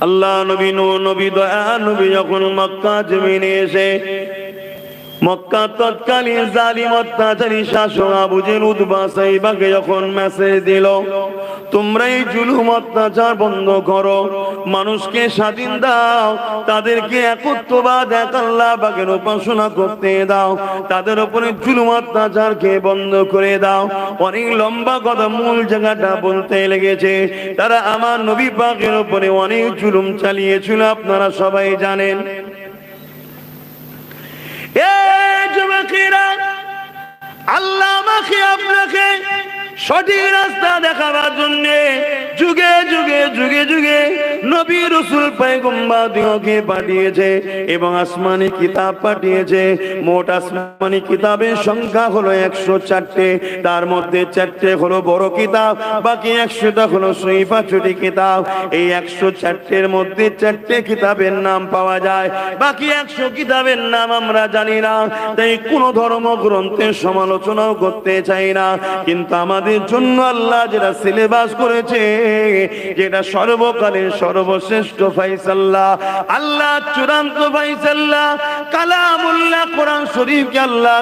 আল্লাহ নবী নবী দয়া নবী যখন মক্কা জমিনে এসে মক্কা তৎকালীন জালিম অত্যাচারী শাসক আবু জেল উদ্বা যখন মেসেজ দিল, তোমরা জুলুম অত্যাচার বন্ধ করো, মানুষকে স্বাধীন দাও, তাদেরকে একত্ববাদ, এক আল্লাহ উপাসনা করতে দাও, তাদের উপরে জুলুম অত্যাচারকে বন্ধ করে দাও। অনেক লম্বা কথা মূল জায়গাটা বলতে লেগেছে। তারা আমার নবী পাকের উপরে অনেক জুলুম চালিয়েছিল, আপনারা সবাই জানেন। এ যুবকেরা আল্লাহ আমাকে আপনাকে সঠিক রাস্তা দেখাবার জন্য যুগে যুগে যুগে যুগে নবী রসুল পায়গম্বাদিওকে পাঠিয়েছে এবং আসমানি কিতাব পাঠিয়েছে। মোট আসমানি কিতাবের সংখ্যা হলো একশো চারটে। তার মধ্যে চারটে হলো বড় কিতাব, বাকি একশোটা হলো সইফা ছুটি কিতাব। এই একশো চারটের মধ্যে চারটে কিতাবের নাম পাওয়া যায়। বাকি একশো কিতাবের নাম আমরা জানি না, তাই কোন ধর্ম গ্রন্থের সমালোচনাও করতে চাই না। কিন্তু আমাদের জন্য আল্লাহ যেটা সিলেবাস করেছে, যেটা সর্বকালের সর্বশ্রেষ্ঠ ফাইসাল্লাহ আল্লাহ চূড়ান্ত ফাইসাল্লাহ কালামুল্লাহ কোরআন শরীফকে আল্লাহ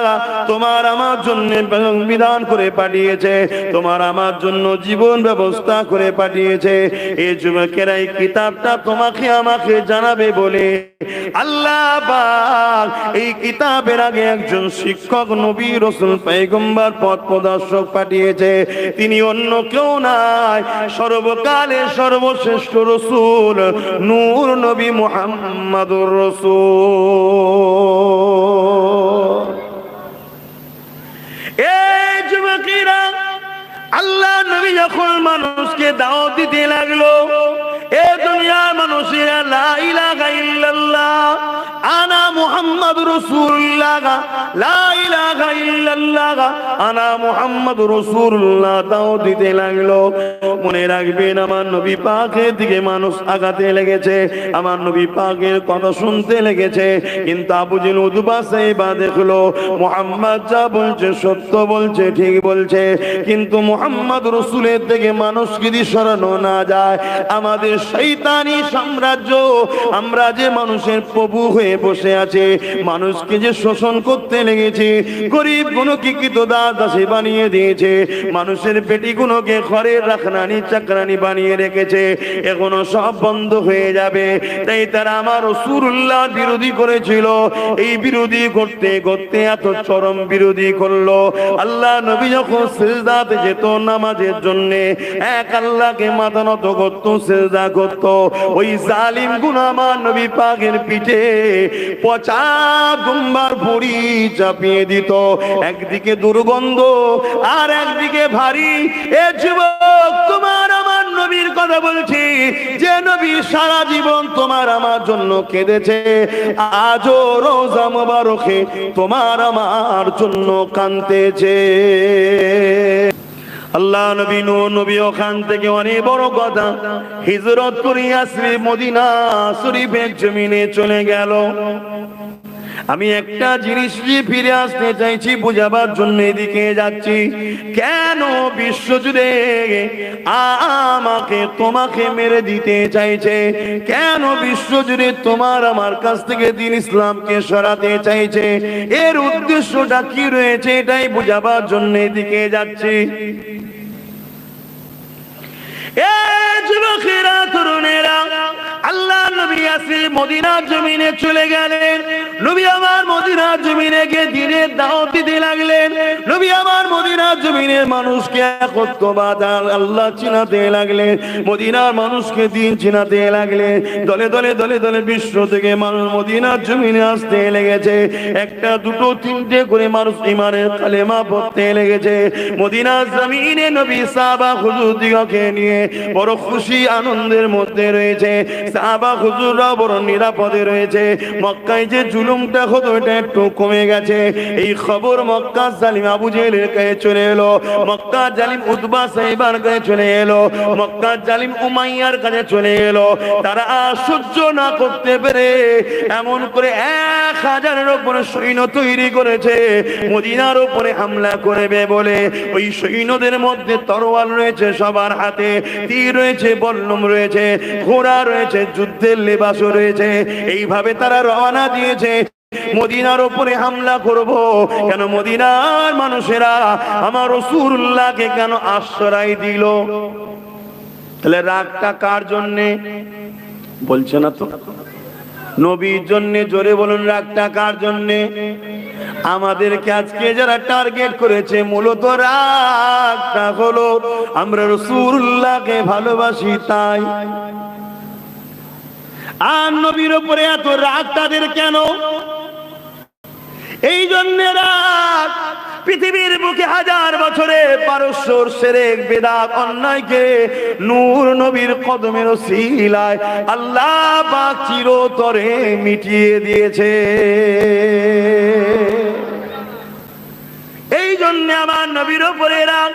তোমার আমার জন্য বিধান করে পাঠিয়েছে, তোমার আমার জন্য জীবন ব্যবস্থা করে পাঠিয়েছে এই যুবকেরা এই কিতাবটা তোমাকে আমাকে জানাবে বলে আল্লাহ এই কিতাবের আগে একজন শিক্ষক নবী রসুল পেগম্বার পথ প্রদর্শক পাঠিয়েছে তিনি অন্য কেউ নাই। সর্বকালে সর্বশ্রেষ্ঠ রসুল নূর নবী মোহাম্মদুর রসুল। এই যুবকেরা আল্লাহ নবী যখন মানুষকে দাওয়াত দিতে লাগল, এ দুনিয়ার মানুষেরা আনা আনা দাওয়াত দিতে লাগল। মনে রাখবেন, আমার নবী দিকে মানুষ লেগেছে, আমার নবী শুনতে লেগেছে, কিন্তু আবু জিল উদবা দেখল, মুহাম্মদ যা বলছে সত্য বলছে, ঠিক বলছে, কিন্তু রসুলের থেকে মানুষ যদি সরানো না যায়, আমাদের শৈতানি সাম্রাজ্য, আমরা যে মানুষের প্রভু হয়ে বসে আছে, মানুষকে যে শোষণ করতে লেগেছে, গরিব গুণকে কিত দাসে বানিয়ে দিয়েছে, মানুষের পেটি পেটিগুলোকে ঘরের রাখনানি চাকরানি বানিয়ে রেখেছে, এখনও সব বন্ধ হয়ে যাবে। তাই তারা আমার রসুল্লাহ বিরোধী করেছিল। এই বিরোধী করতে করতে এত চরম বিরোধী করল। আল্লাহ নবী যখন সেজদাতে যেত নামাজের জন্য এক আল্লাহকে মাথা নত করতো, সেজদা করতো। ওই জালিম আমার নবী পাকের পিঠে পচা দুম্বার ভুড়ি চাপিয়ে দিত। একদিকে দুর্গন্ধ আর একদিকে ভারী। এ যুবক, তোমার আমার নবীর কথা বলছি। যে নবী সারা জীবন তোমার আমার জন্য কেঁদেছে। আজও রোজা মোবারকে তোমার আমার জন্য কানতেছে আল্লাহ নবী নূ নবী ওখান থেকে অনেক বড় কথা। হিজরত করিয়া আসলে মদিনা, শরীফের জমিনে চলে গেল। আমি একটা জিনিস নিয়ে ফিরে আসতে চাইছি, বুঝাবার জন্য এদিকে যাচ্ছি। কেন বিশ্ব জুড়ে আমাকে তোমাকে মেরে দিতে চাইছে? কেন বিশ্ব জুড়ে তোমার আমার কাছ থেকে দিন ইসলামকে সরাতে চাইছে? এর উদ্দেশ্যটা কি রয়েছে এটাই বুঝাবার জন্য এদিকে যাচ্ছি। এ যুবকেরা তরুণেরা আল্লাহ নবী মদিনার জমিনে চলে গেলেন নবী আমার মদিনার জমিনে গিয়ে দিনের দাওয়াত দিতে লাগলেন নবী আমার মদিনার জমিনের মানুষকে আল্লাহ চিনাতে লাগলেন মদিনার মানুষকে দিন চিনাতে লাগলেন। দলে দলে দলে দলে বিশ্ব থেকে মানুষ মদিনার জমিনে আসতে লেগেছে একটা দুটো তিনটে করে মানুষ ইমানের কালেমা পড়তে লেগেছে মদিনার জমিনে নবী সাহাবা হুজুর দিগকে নিয়ে বড় খুশি আনন্দের মধ্যে রয়েছে। সাহাবা হুজুররা বড় নিরাপদে রয়েছে। মক্কায় যে জুলুমটা হতো, এটা একটু কমে গেছে। এই খবর মক্কা জালিম আবু জেহেলের কাছে চলে এলো। মক্কা জালিম উতবা সাহেবার কাছে চলে এলো। মক্কা জালিম উমাইয়ার কাছে চলে এলো। তারা সহ্য না করতে পেরে এমন করে এক হাজারের উপরে সৈন্য তৈরি করেছে। মদিনার উপরে হামলা করবে বলে ওই সৈন্যদের মধ্যে তরোয়াল রয়েছে সবার হাতে। তীর রয়েছে বল্লম রয়েছে, ঘোড়া রয়েছে, যুদ্ধের লেবাসও রয়েছে। এইভাবে তারা রওনা দিয়েছে। মদিনার উপরে হামলা করব। কেন মদিনার মানুষেরা আমার রসুল্লাহকে কেন আশ্রয় দিল? তাহলে রাগটা কার জন্যে? বলছে না তো। নবীর জন্যে, জোরে বলুন, রাগটা কার জন্যে? আমাদেরকে আজকে যারা টার্গেট করেছে, মূলত রাগটা হলো আমরা রসুল্লাহকে ভালোবাসি তাই। আর নবীর উপরে এত রাগ তাদের কেন? এই জন্য রাগ। পৃথিবীর বুকে হাজার বছরে পারস্যর সেরেক বেদাত অন্যায়কে নূর নবীর কদমের শিলায় আল্লাহ বা চিরতরে মিটিয়ে দিয়েছে। এই জন্য আমার নবীর উপরে রাগ।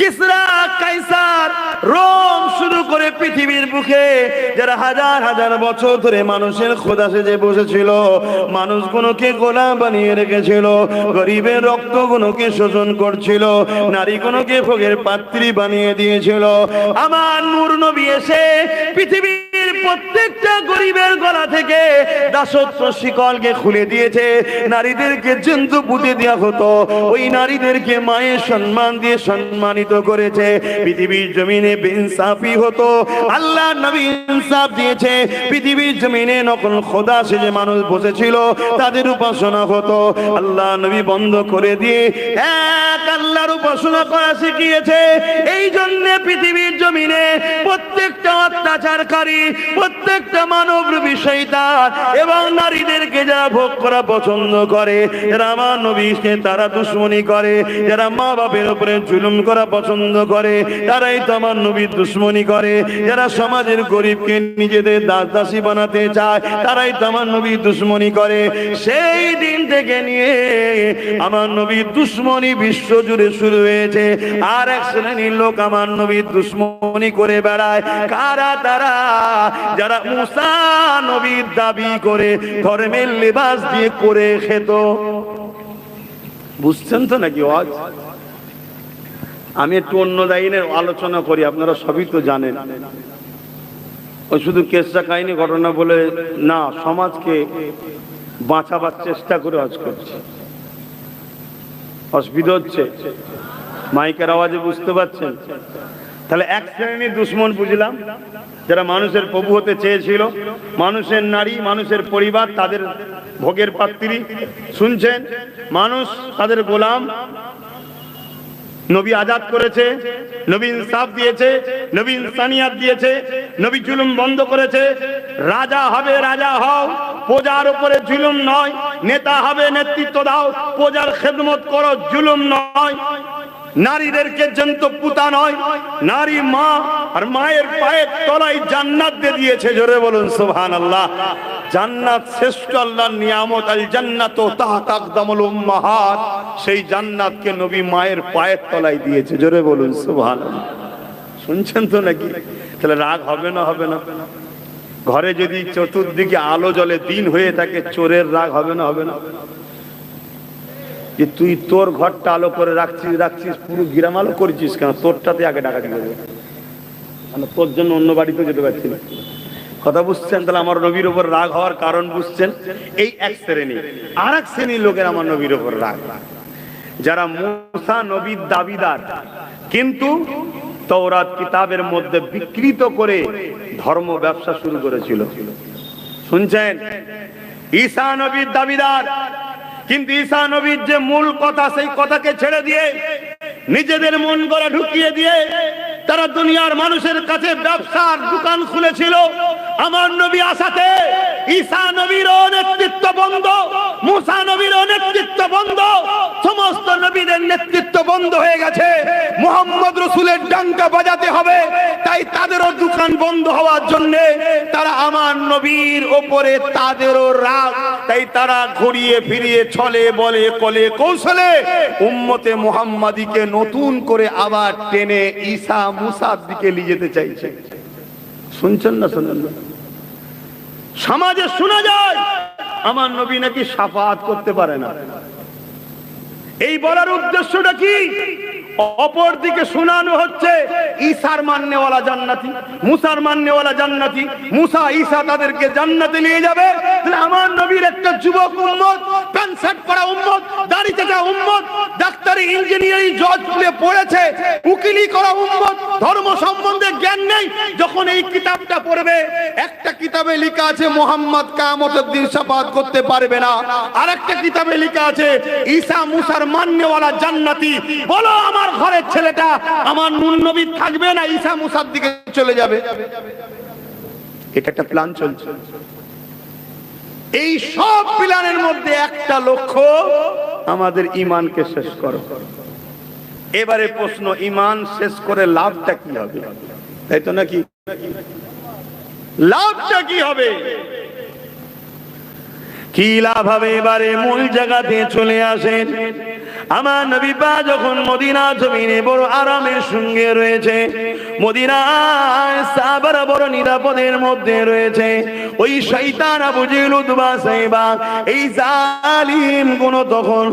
কিসরা কাইসার? রোম শুরু করে পৃথিবীর বুকে যারা হাজার হাজার বছর ধরে মানুষের খোদা সেজে বসেছিল মানুষ মানুষগুলোকে গোলাম বানিয়ে রেখেছিল, গরিবের রক্তগুলোকে শোষণ করছিল নারী নারীগুলোকে ভোগের পাত্রী বানিয়ে দিয়েছিল। আমার নূর নবী এসে পৃথিবীর প্রত্যেকটা গরিবের গলা থেকে দাসত্ব শিকলকে খুলে দিয়েছে। নারীদেরকে জন্তু পুঁতে দেওয়া হতো। ওই নারীদেরকে মায়ের সম্মান দিয়ে সম্মানিত করেছে। পৃথিবীর জমিনে বেইনসাফি হতো। আল্লাহ নবী ইনসাফ দিয়েছে। পৃথিবীর জমিনে নকল খোদা সে যে মানুষ বসেছিল, তাদের উপাসনা হতো। আল্লাহ নবী বন্ধ করে দিয়ে এক আল্লাহর উপাসনা করা শিখিয়েছে। এই জন্য পৃথিবীর জমিনে প্রত্যেকটা অত্যাচারকারী প্রত্যেকটা মানব এবং নারীদেরকে যারা ভোগ করা পছন্দ করে, যারা তারা দুশ্মনী করে, যারা মা বাপের উপরে জুলুম করা পছন্দ করে, তারাই তো আমার নবীর দুশ্মনী করে। যারা সমাজের গরিবকে নিজেদের দাস দাসী বানাতে চায়, তারাই তো আমার দুশ্মনী করে। সেই দিন থেকে নিয়ে আমার নবীর দুশ্মনী বিশ্ব জুড়ে শুরু হয়েছে। আর এক শ্রেণির লোক আমার নবীর দুশ্মনী করে বেড়ায়। কারা তারা? যারা মুসা নবীর দাবি করে, ধর্মের লেবাস দিয়ে করে খেত। বুঝছেন তো নাকি আজ আমি একটু অন্য লাইনের আলোচনা করি, আপনারা সবই তো জানেন। ওই শুধু কেসটা কাহিনী ঘটনা বলে না, সমাজকে বাঁচাবার চেষ্টা করে আজ করছে। অসুবিধা হচ্ছে? মাইকের আওয়াজে বুঝতে পারছেন? তাহলে এক শ্রেণির দুশ্মন বুঝলাম। যারা মানুষের প্রভু হতে চেয়েছিল, মানুষের নারী, মানুষের পরিবার, তাদের ভোগের পাত্রী শুনছেন? মানুষ তাদের গোলাম। নবী আজাদ করেছে, নবী ইনসাফ দিয়েছে, নবী ইনসানিয়াত দিয়েছে, নবী জুলুম বন্ধ করেছে। রাজা হবে, রাজা হও, প্রজার উপরে জুলুম নয়। নেতা হবে, নেতৃত্ব দাও, প্রজার খেদমত করো, জুলুম নয়। নারীদেরকে জন্ত পুতা নয়, নারী মা আর মায়ের পায়ের তলায় জান্নাত দিয়ে দিয়েছে, জোরে বলুন সুবহান আল্লাহ জান্নাত শ্রেষ্ঠ আল্লাহর নিয়ামত আল জান্নাত তাহতা আকদামুল উম্মাহাত। সেই জান্নাতকে নবী মায়ের পায়ের তলায় দিয়েছে, জোরে বলুন সুবহানাল্লাহ। শুনছেন তো নাকি? তাহলে রাগ হবে না হবে না? ঘরে যদি চতুর্দিকে আলো জ্বলে দিন হয়ে থাকে, চোরের রাগ হবে না হবে না? যে তুই তোর ঘরটা আলো করে রাখছিস রাখছিস, পুরো গ্রাম আলো করেছিস কেন? তোরটাতে আগে ডাকা দিয়ে মানে তোর জন্য অন্য বাড়িতেও যেতে পারছি না। কথা বুঝছেন? তাহলে আমার নবীর ওপর রাগ হওয়ার কারণ বুঝছেন? এই এক শ্রেণি আর এক শ্রেণির লোকের আমার নবীর ওপর রাগ। যারা মুসা নবীর দাবিদার, কিন্তু তওরাত কিতাবের মধ্যে বিকৃত করে ধর্ম ব্যবসা শুরু করেছিল। শুনছেন? ঈসা নবীর দাবিদার কিন্তু ঈশা নবীর যে মূল কথা, সেই কথাকে ছেড়ে দিয়ে, নিজেদের মন গড়া ঢুকিয়ে দিয়ে, তারা দুনিয়ার মানুষের কাছে ব্যবসার দোকান খুলেছিল। আমার নবী আসাতে ঈশা নবীরও নেতৃত্ব বন্ধ। মুসা নবীরও নেতৃত্ব বন্ধ, সমস্ত নবীদের নেতৃত্ব বন্ধ হয়ে গেছে। মোহাম্মদ রসুলের ডাঙ্কা বাজাতে হবে, তাই তাদেরও দোকান বন্ধ হওয়ার জন্য তারা আমার নবীর ওপরে তাদেরও রাগ, তাই তারা ঘুরিয়ে ফিরিয়ে ছলে বলে কলে কৌশলে উম্মতে মোহাম্মদীকে নতুন করে আবার টেনে ঈসা মুসার দিকে নিয়ে যেতে চাইছে। শুনছেন না শুনেন না? সমাজে শোনা যায় আমার নবী নাকি সাফাত করতে পারে না। এই বলার উদ্দেশ্যটা কি? অপর দিকে শোনানো হচ্ছে ঈসার মান্যওয়ালা জান্নাতি, মুসার মান্যওয়ালা জান্নাতি, মুসা ঈসা তাদেরকে জান্নাতে নিয়ে যাবে। তাহলে আমার নবীর একটা যুবক উম্মত প্যান্ট শার্ট পরা উম্মত, দাড়ি থেকে উম্মত, ডাক্তারি ইঞ্জিনিয়ারিং জজ স্কুলে পড়েছে, উকিলি করা উম্মত, ধর্ম সম্বন্ধে জ্ঞান নেই, যখন এই কিতাবটা পড়বে, একটা কিতাবে লেখা আছে, মোহাম্মদ কামতের দিন সাফাত করতে পারবে না। আর একটা কিতাবে লেখা আছে, ঈসা মুসার মান্যওয়ালা জান্নাতি। বলো আমার ঘরের ছেলেটা, আমার নুন নবী থাকবে না, ঈসা মুসার দিকে চলে যাবে। এটা একটা প্ল্যান চলছে। এই সব প্ল্যানের মধ্যে একটা লক্ষ্য, আমাদের ইমানকে শেষ করো। এবারে প্রশ্ন ইমান শেষ করে লাভটা কি হবে? তাই তো নাকি? লাভটা কি হবে? আমার নিরাপদের মধ্যে রয়েছে, ওই এই জালিম কোন তখন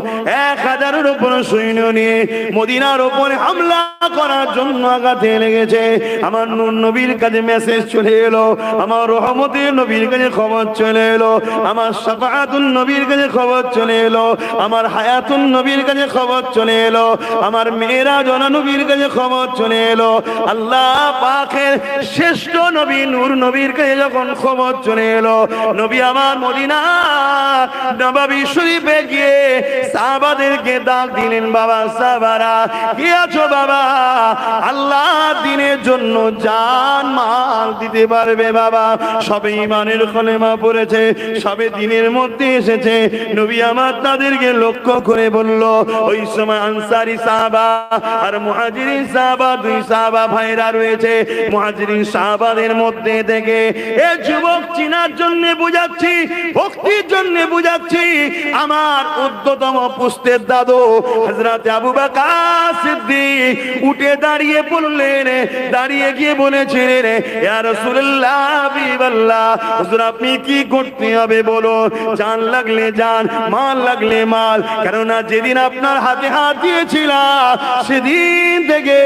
এক হাজারের উপর সৈন্য নিয়ে মদিনার উপরে হামলা করার জন্য আঘাতে লেগেছে। আমার নবীর কাছে মেসেজ চলে এলো, আমার রহমতের নবীর কাছে খবর চলে এলো, আমার সাফাতুন নবীর কাছে খবর চলে এলো। আমার হায়াতুন নবীর কাছে খবর চলে এলো। আমার মেয়েরা জনা নবীর কাছে খবর চলে এলো। আল্লাহ পাখের শ্রেষ্ঠ নবী, নূর নবীর কাছে যখন খবর চলে এলো, নবী আমার মদিনা নবাবী শরীফে গিয়ে সাহাবাদেরকে ডাক দিলেন, বাবা সাহাবারা, কি আছো বাবা? আল্লাহ দিনের জন্য জান মাল দিতে পারবে বাবা। সবে ইমানের কলেমা পড়েছে, সবে দিনের মধ্যে এসেছে। নবী আমার তাদেরকে লক্ষ্য করে বলল, ওই সময় আনসারি সাহাবা আর মুহাজিরিন সাহাবা, দুই সাহাবা ভাইরা রয়েছে। মুহাজিরিন সাহাবাদের মধ্যে থেকে, এ যুবক, চিনার জন্য বুঝাচ্ছি, ভক্তির জন্য বুঝাচ্ছি, আমার উদ্যতম পুস্তের দাদু হযরত আবু বকর সিদ্দিক উঠে দাঁড়িয়ে বললেন, দাঁড়িয়ে গিয়ে বলেছিলেন ইয়া রাসূলুল্লাহ, হাবিবাল্লাহ, হুজুর, আপনি কি করতে হবে বলো জান লাগলে জান, মাল লাগলে মাল। কেননা যেদিন আপনার হাতে হাত দিয়েছিলাম, সেদিন থেকে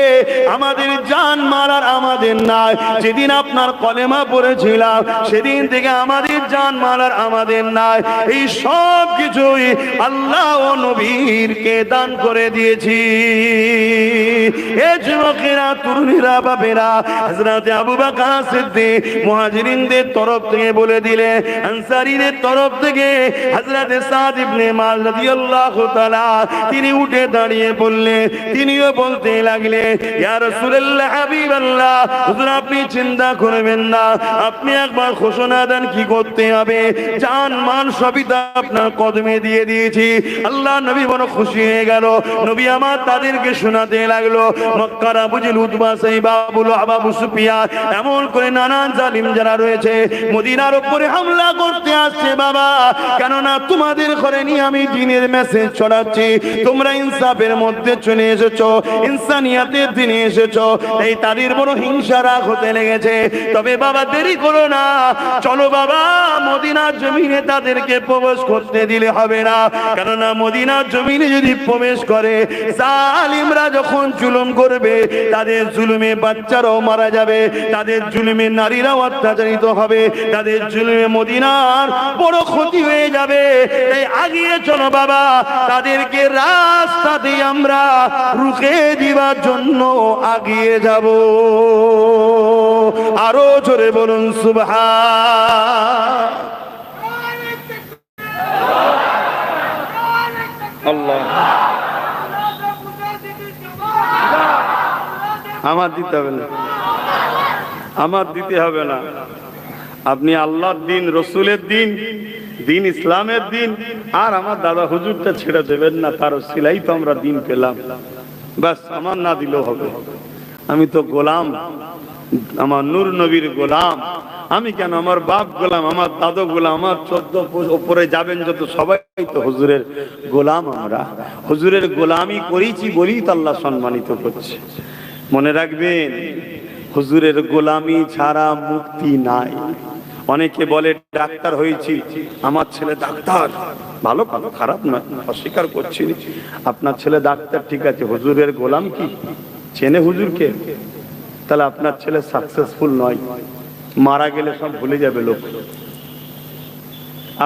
আমাদের জান মাল আর আমাদের নাই। যেদিন আপনার কলেমা পড়েছিলাম, সেদিন থেকে আমাদের জান মাল আর আমাদের নাই। এই সব কিছুই আল্লাহ ও নবীরকে দান করে দিয়েছি। এ যুবকেরা, তরুণীরা, বাপেরা, হযরত আবু বকর সিদ্দিক মুহাজিরিনদের তরফ থেকে বলে দিলে আনসারীদের তরফ থেকে হযরত সাদ ইবনে মাল রাদিয়াল্লাহু তাআলা তিনি উঠে দাঁড়িয়ে বললেন, তিনিও বলতে লাগলেন, ইয়া রাসূলুল্লাহ, হাবিবাল্লাহ, হুজুর আপনি চিন্তা করবেন না, আপনি একবার ঘোষণা দেন কি করতে হবে জান মান সবই তো আপনার কদমে দিয়ে দিয়েছি। আল্লাহ নবী বড় খুশি হয়ে গেল, নবী আমার তাদেরকে শোনাতে লাগল, মক্কার আবু জিল, উতবা, সাইবা আবুল আবাবু সুফিয়ান, এমন করে নানান জালিম যারা রয়েছে, মদিনার উপরে হামলা করতে আসছে বাবা। কেননা তোমাদের ঘরে নিয়ে আমি দিনের মেসেজ ছড়াচ্ছি তোমরা ইনসাফের মধ্যে চলে এসেছ ইনসানিয়াতের দিনে এসেছ। এই তাদের বড় হিংসা রাগ হতে লেগেছে। তবে বাবা, দেরি করো না। চলো বাবা মদিনার জমিনে তাদেরকে প্রবেশ করতে দিলে হবে না। কেননা মদিনার জমিনে যদি প্রবেশ করে, জালিমরা যখন জুলুম করবে, তাদের জুলুমে বাচ্চারাও মারা যাবে, তাদের জুলুমে নারীরাও অত্যাচারিত হবে, তাদের জুলুমে মদিনার বড় ক্ষতি হয়ে যাবে। তাই আগিয়ে চলো বাবা, তাদেরকে রাস্তা দিয়ে আমরা রুখে দিবার জন্য আগিয়ে যাব। আরও জোরে বলুন আল্লাহ। আমার দিতে হবে না। আমার দিতে হবে না। আপনি আল্লাহর দিন, রসুলের দিন দিন ইসলামের দিন, আর আমার দাদা হুজুরটা ছেড়ে দেবেন না তার সিলাই তো আমরা দিন পেলাম। ব্যাস, আমার না দিলেও হবে। আমি তো গোলাম, আমার নূর নবীর গোলাম। আমি কেন আমার বাপ গোলাম, আমার দাদু গোলাম, আমার চোদ্দ ওপরে যাবেন যত সবাই তো হুজুরের গোলাম আমরা। হুজুরের গোলামি করেছি বলেই তো আল্লাহ সম্মানিত করছে। মনে রাখবেন, হুজুরের গোলামি ছাড়া মুক্তি নাই। অনেকে বলে, ডাক্তার হয়েছি, আমার ছেলে ডাক্তার। ভালো ভালো খারাপ না অস্বীকার করছি। আপনার ছেলে ডাক্তার, ঠিক আছে, হুজুরের গোলাম কি? চেনে হুজুরকে? তাহলে আপনার ছেলে সাকসেসফুল নয়। মারা গেলে সব ভুলে যাবে লোক।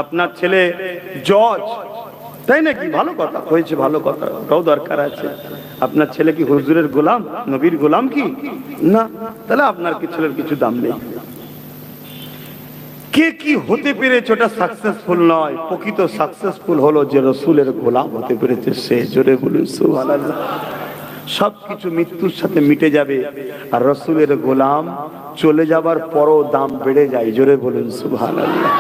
আপনার ছেলে জজ তাই নাকি? ভালো কথা, হয়েছে ভালো কথা, ওটাও দরকার আছে। আপনার ছেলে কি হুজুরের গোলাম, নবীর গোলাম কি? না, তাহলে আপনার কি ছেলের কিছু দাম নেই। কে কি হতে পেরেছে ওটা সাকসেসফুল নয়। প্রকৃত সাকসেসফুল হলো যে রসুলের গোলাম হতে পেরেছে সে। জোরে বলুন, সুবহানাল্লাহ। সবকিছু মৃত্যুর সাথে মিটে যাবে। আর রসুলের গোলাম চলে যাবার পরও দাম বেড়ে যায়। জোরে বলুন, সুবহানাল্লাহ।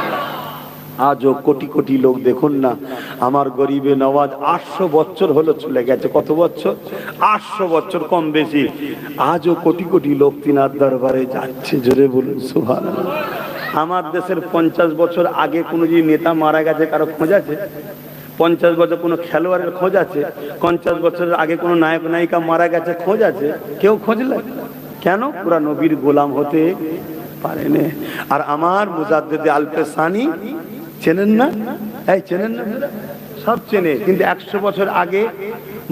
আজও কোটি কোটি লোক দেখুন না, আমার গরিবে নওয়াজ আটশো বছর হলো চলে গেছে। কত বছর? আটশো বছর কম বেশি। আজও কোটি কোটি লোক তিনার দরবারে যাচ্ছে। জোরে বলুন সুভান আমার দেশের পঞ্চাশ বছর আগে কোনো যদি নেতা মারা গেছে, কারও খোঁজ আছে? পঞ্চাশ বছর কোনো খেলোয়াড়ের খোঁজ আছে? পঞ্চাশ বছরের আগে কোনো নায়ক, নায়িকা মারা গেছে, খোঁজ আছে? কেউ খোঁজলে কেন? পুরা নবীর গোলাম হতে পারেনি। আর আমার মুজাদ্দেদে আলপেসানি চেনেন না? এই, চেনেন না? সব চেনে, কিন্তু একশো বছর আগে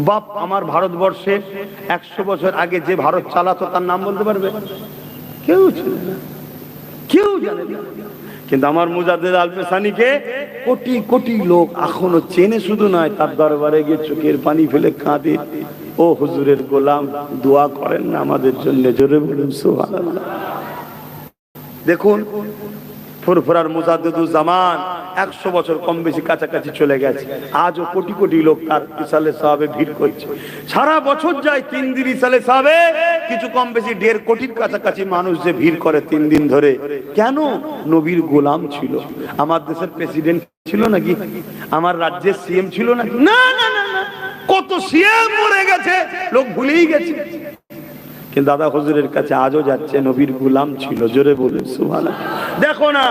বাপ আমার ভারতবর্ষে একশো বছর আগে যে ভারত চালাতো, তার নাম বলতে পারবে? কেউ চেনে না। কেউ জানে না। কিন্তু আমার মুজাদ্দেদ আলপেসানিকে কোটি কোটি লোক এখনও চেনে শুধু নয়, তার দরবারে গিয়ে চোখের পানি ফেলে কাঁদে। ও হুজুরের গোলাম, দোয়া করেন না আমাদের জন্য, জোরে বলুন সোহান দেখুন ফুরফুরার মুজাদ্দুল জামান একশো বছর কম বেশি কাছাকাছি চলে গেছে। আজও কোটি কোটি লোক তার ইসালে সাহাবে ভিড় করছে। সারা বছর যায় তিন দিন ইসালে সাহাবে, কিছু কম বেশি দেড় কোটির কাছাকাছি মানুষ যে ভিড় করে তিন দিন ধরে। কেন? নবীর গোলাম ছিল। আমার দেশের প্রেসিডেন্ট ছিল নাকি? আমার রাজ্যের সিএম ছিল নাকি? না না না কত সিএম মরে গেছে, লোক ভুলেই গেছে। কিন্তু দাদা হুজুরের কাছে আজও যাচ্ছে, নবীর গুলাম ছিল। জোরে বলে সুভানা দেখো না,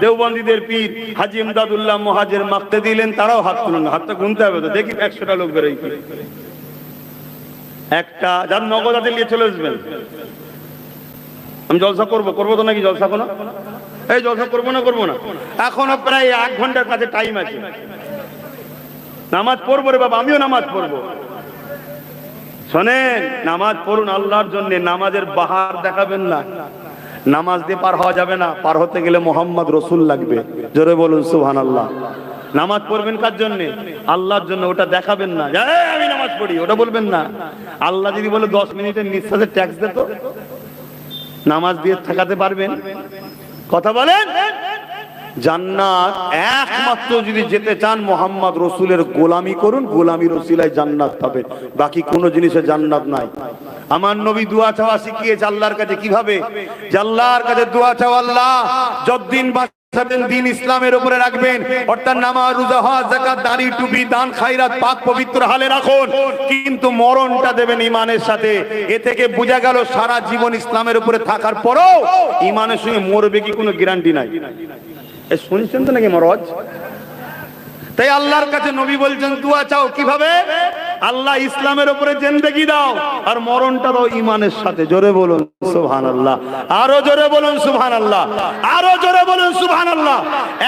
দেওবন্দীদের পীর হাজি ইমদাদুল্লাহ মহাজের মাখতে দিলেন, তারাও হাত তুলেন, হাতটা গুনতে হবে তো, দেখি একশোটা লোক বেরোয় কি একটা, যার নগদ হাতে নিয়ে চলে আসবেন। আমি জলসা করব করব তো নাকি জলসা কোনো? এই জলসা করব না করব না। এখনও প্রায় এক ঘণ্টার কাছে টাইম আছে। নামাজ পড়ব রে বাবা, আমিও নামাজ পড়ব। শোনেন, নামাজ পড়ুন আল্লাহর জন্য, নামাজের বাহার দেখাবেন না। নামাজ দিয়ে পার হওয়া যাবে না, পার হতে গেলে মোহাম্মদ রসুল লাগবে। জোরে বলুন সুহান আল্লাহ নামাজ পড়বেন কার জন্য? আল্লাহর জন্য, ওটা দেখাবেন না। আমি নামাজ পড়ি, ওটা বলবেন না। আল্লাহ যদি বলে দশ মিনিটের নিঃশ্বাসের ট্যাক্স দিত নামাজ দিয়ে ঠেকাতে পারবেন। কথা বলেন? জান্নাত একমাত্র যদি যেতে চান মোহাম্মদ রসুলের গোলামি করুন, গোলামি রসিলায় জান্নাত পাবে। বাকি কোনো জিনিসে জান্নাত নাই। আমার নবী দোয়া চাওয়া শিখিয়েছে আল্লাহর কাছে কীভাবে? যে আল্লাহর কাছে দোয়া চাওয়া আল্লাহ, যতদিন দিন ইসলামের উপরে রাখবেন। অর্থাৎ নামাজ, রোজা, হজ, যাকাত, দাড়ি, টুপি, দান, খায়রাত, পাক পবিত্র হালে রাখুন। কিন্তু মরণটা দেবেন ইমানের সাথে। এ থেকে বোঝা গেল সারা জীবন ইসলামের উপরে থাকার পরও ইমানের সঙ্গে মরবে কি কোনো গ্যারান্টি নাই। শুনছেন তো নাকি মরজ তাই আল্লাহর কাছে নবী বলছেন, দোয়া চাও কীভাবে? আল্লাহ ইসলামের উপরে জেন্দেগি দাও, আর মরণটা দাও ইমানের সাথে। জোরে বলুন সুবহান আল্লাহ আরও জোরে বলুন সুবহান আল্লাহ আরও জোরে বলুন সুবহান আল্লাহ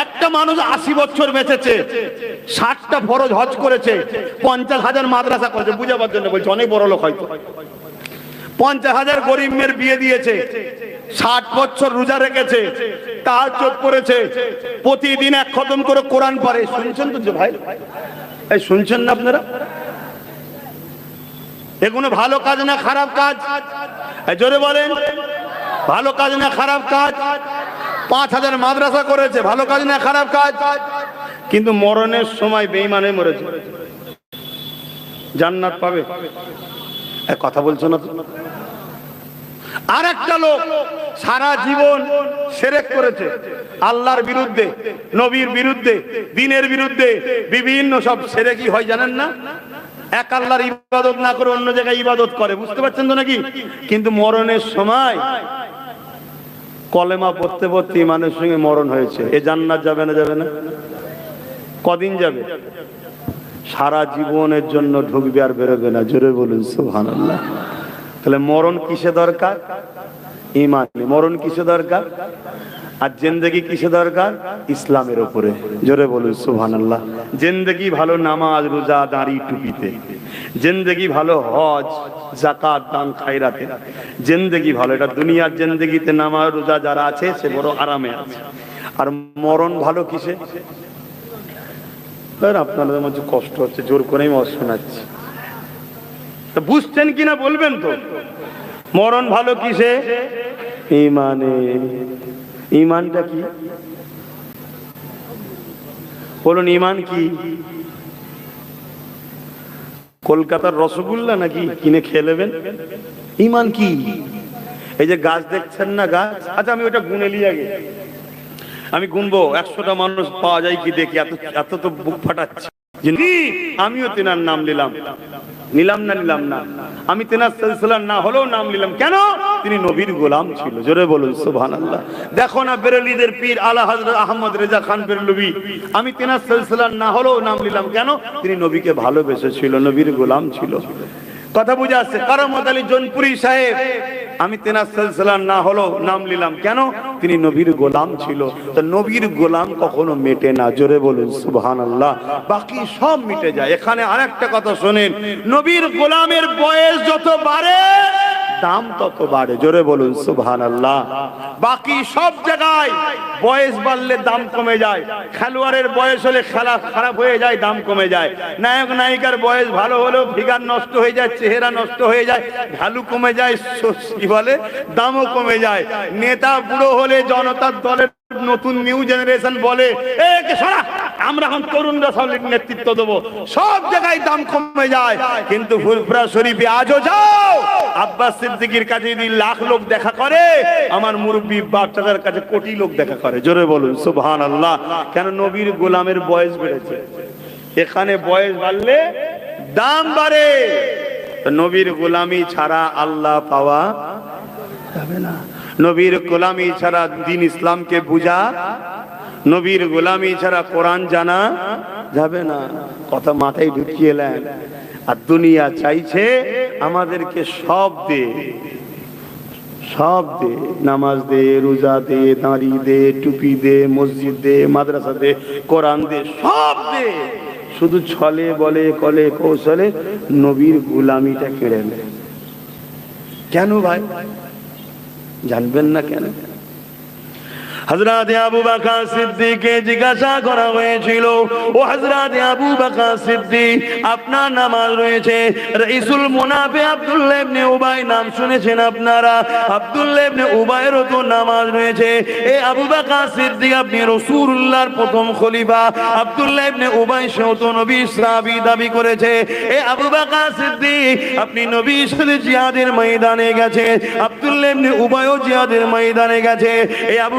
একটা মানুষ আশি বছর বেঁচেছে, ষাটটা ফরজ হজ করেছে, পঞ্চাশ হাজার মাদ্রাসা করেছে, বুঝাবার জন্য বলছে, অনেক বড় লোক হয়তো। পঞ্চাশ হাজার গরিব মেয়ের বিয়ে দিয়েছে, ষাট বছর রোজা রেখেছে তার চোখ করেছে, প্রতিদিন এক খতম করে কোরআন পড়ে। শুনছেন তো ভাই? এই শুনছেন না আপনারা? এগুলো ভালো কাজ না খারাপ কাজ? জোরে বলেন, ভালো কাজ না খারাপ কাজ? পাঁচ হাজার মাদ্রাসা করেছে, ভালো কাজ না খারাপ কাজ? কিন্তু মরণের সময় বেইমানে মরেছে। জান্নাত পাবে? কথা বলছো না আর একটা লোক সারা জীবন সেরেক করেছে, আল্লাহর বিরুদ্ধে, নবীর বিরুদ্ধে, দিনের বিরুদ্ধে, বিভিন্ন সব সেরেকি হয়, জানেন না? এক আল্লাহর ইবাদত না করে অন্য জায়গায় ইবাদত করে, বুঝতে পারছেন তো নাকি? কিন্তু মরণের সময় কলেমা পড়তে পড়তে ইমানের সঙ্গে মরণ হয়েছে। এ জান্নাত যাবে না যাবে না? কদিন যাবে? সারা জীবনের জন্য ঢুকবে আর বেরোবে না। জোরে বলুন, সুবহানাল্লাহ। তাহলে মরণ কিসে দরকার? ইমান মরণ কিসে দরকার? আর জেন্দেগি কিসে দরকার? ইসলামের উপরে। জোরে বলুন, সুবহানাল্লাহ। জেন্দেগি ভালো নামাজ, রোজা, দাঁড়ি, টুপিতে। জেন্দেগি ভালো হজ জাকাত দান খাইরাতে জেন্দেগি ভালো, এটা দুনিয়ার জেন্দেগিতে নামাজ, রোজা যারা আছে, সে বড় আরামে আছে। আর মরণ ভালো কিসে? আর আপনাদের মধ্যে কষ্ট হচ্ছে, জোর করে শোনাচ্ছি। তা বুঝছেন কিনা বলবেন তো? মরণ ভালো কিসে? ইমানে। ইমানটা কি? বলুন, ইমান কি? কলকাতার রসগোল্লা নাকি কিনে খেয়ে নেবেন? ইমান কি? এই যে গাছ দেখছেন না গাছ? আচ্ছা আমি ওটা গুনে নিয়ে আগে। আমি গুনবো, একশোটা মানুষ পাওয়া যায় কি দেখি, এত এত তো বুক ফাটাচ্ছে। আমিও তেনার নাম নিলাম। নিলাম না নিলাম না। আমি তেনার সিলসিলার না হলেও নাম নিলাম। কেন? তিনি নবীর গোলাম ছিল। জোরে বলুন, সুবহানাল্লাহ। দেখো না বেরেলিদের পীর আলা হযরত আহমদ রেজা খান বেরলবি আমি তেনার সিলসিলার না হলেও নাম নিলাম। কেন? তিনি নবীকে ভালোবেসেছিল, নবীর গোলাম ছিল। কথা বুঝে আসছে, কারামত আলী জনপুরি সাহেব। আমি তেনার সিলসিলার না হলো নাম নিলাম। কেন? তিনি নবীর গোলাম ছিল। তা নবীর গোলাম কখনো মেটে না। জোরে বলুন সুবহান আল্লাহ বাকি সব মিটে যায়। এখানে আরেকটা কথা শোনেন। নবীর গোলামের বয়স যত বাড়ে দাম তত বাড়ে। জোরে বলুন সুবহান আল্লাহ বাকি সব জায়গায় বয়স বাড়লে দাম কমে যায়। খেলোয়াড়ের বয়স হলে খেলা খারাপ হয়ে যায় দাম কমে যায়। নায়ক নায়িকার বয়স ভালো হলেও ফিগার নষ্ট হয়ে যায় চেহারা নষ্ট হয়ে যায় ভ্যালু কমে যায় কি বলে? দামও কমে যায়। নেতা বুড়ো হলে জনতার দলের নতুন নিউ জেনারেশন বলে "এ, সরা! আমরা এখন তরুণরা সব নেতৃত্ব দেবো। সব জায়গায় দাম কমে যায়, কিন্তু ফুলপুরা শরীফে আজও যাও। আব্বাস সিদ্দিকির কাছে যদি লাখ লোক দেখা করে, আমার মুরব্বী বাচ্চাদের কাছে কোটি লোক দেখা করে। জোরে বলুন সুবহান আল্লাহ কেন নবীর গোলামের বয়স বেড়েছে? এখানে বয়স বাড়লে দাম বাড়ে। নবীর গোলামি ছাড়া আল্লাহ পাওয়া যাবে না। নবীর গোলামি ছাড়া দিন ইসলামকে বুঝা নবীর গোলামি ছাড়া কোরআন জানা যাবে না। কথা মাথায় ঢুকিয়ে নেন। আর দুনিয়া চাইছে আমাদেরকে সব দে। সব দে। নামাজ দে, রোজা দে, দাঁড়ি দে, টুপি দে, মসজিদ দে, মাদ্রাসা দে, কোরআন দে, সব দে। শুধু ছলে, বলে, কলে, কৌশলে নবীর গুলামিটা কেড়ে নেয়। কেন ভাই? জানবেন না কেন? হজরত আবু বাকর সিদ্দিককে জিজ্ঞাসা করা হয়েছিল, ও হজরত আবু বাকর সিদ্দিক, আপনার নামাজ রয়েছে? রাইসুল মুনাফে আব্দুল্লাহ ইবনে উবাই, নাম শুনেছেন আপনারা? আব্দুল্লাহ ইবনে উবাইয়েরও তো নামাজ রয়েছে। এ আবু বাকর সিদ্দিক, আপনি রাসূলুল্লাহর প্রথম খলিফা। আব্দুল্লাহ ইবনে উবাই সেও তো নবী সাহাবী দাবি করেছে। এ আবু বাকর সিদ্দিক, আপনি নবী সাথে জিহাদের ময়দানে গেছে আব্দুল্লাহ ইবনে উবাইও জিহাদের ময়দানে গেছে। এ আবু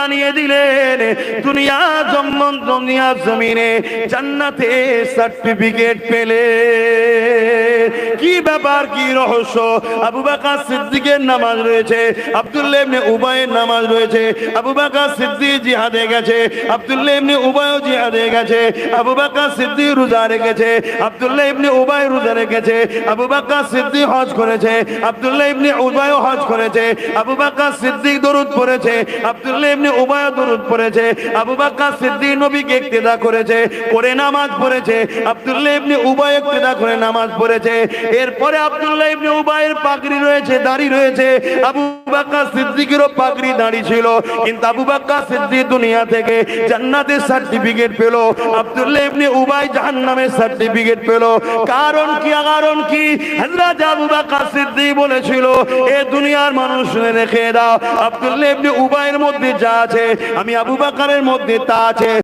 জানিয়ে দিলেন, দুনিয়া জম্মন দুনিয়া জমিনে জান্নাতে সার্টিফিকেট পেলে। কি ব্যাপার, কি রহস্য? আবু বকর সিদ্দিকের নামাজ রয়েছে, আব্দুল্লাহ ইবনে উবাইয়ের নামাজ রয়েছে, আবু বকর সিদ্দিক জিহাদে গেছে, আব্দুল্লাহ ইবনে উবাইও জিহাদে গেছে, আবু বকর সিদ্দিক রোজা রেখেছে, আব্দুল্লাহ ইবনে উবাই রোজা রেখেছে, আবু বকর সিদ্দিক হজ করেছে, আব্দুল্লাহ ইবনে উবাইও হজ করেছে, আবু বাকা সিদ্দিক দরুদ পড়েছে, আব্দুল্লাহ ইবনে দরুদ পড়েছে, আবু বকর সিদ্দিক নবীকে করেছে করে নামাজ পড়েছে, আব্দুল্লাহ ইবনে করে নামাজ পড়েছে, এরপরে আব্দুল্লাহ ইবনে পাগড়ি রয়েছে, দাড়ি রয়েছে, আবু বাক্কা সিদ্দিকেরও পাগড়ি দাঁড়িয়ে ছিল, কিন্তু আবু বাক্কা সিদ্দিক দুনিয়া থেকে জান্নাতের সার্টিফিকেট পেল, আব্দুল্লাহ ইবনে উবাই জাহান্নামের সার্টিফিকেট পেল, কারণ কি কারণ কি, হযরত আবু বাক্কা সিদ্দিক বলেছিল, এ দুনিয়ার মানুষ রেখে দাও, আব্দুল্লাহ ইবনে উবাইয়ের মধ্যে যা আছে আমি আবু বাকারের মধ্যে তা আছে।